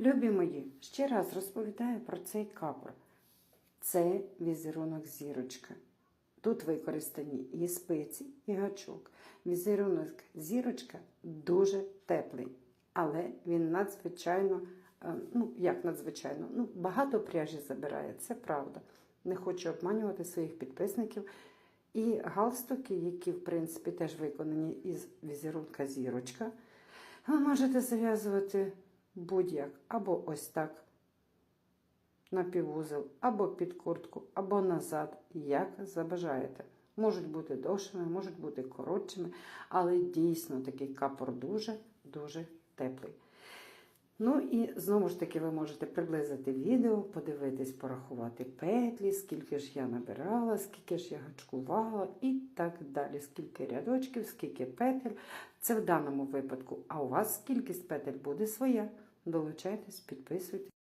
Любі мої, ще раз розповідаю про цей капор. Це візерунок зірочка. Тут використані і спиці, і гачок. Візерунок зірочка дуже теплий, але він надзвичайно, е, ну як надзвичайно, ну багато пряжі забирає, це правда. Не хочу обманювати своїх підписників. І галстуки, які, в принципі, теж виконані із візерунка зірочка, ви можете зав'язувати будь-як, або ось так на півузел, або під куртку, або назад, як забажаєте. Можуть бути довшими, можуть бути коротшими, але дійсно такий капор дуже-дуже теплий. Ну і знову ж таки ви можете приблизити відео, подивитись, порахувати петлі, скільки ж я набирала, скільки ж я гачкувала і так далі. Скільки рядочків, скільки петель. Це в даному випадку. А у вас кількість петель буде своя. Долучайтесь, підписуйтесь.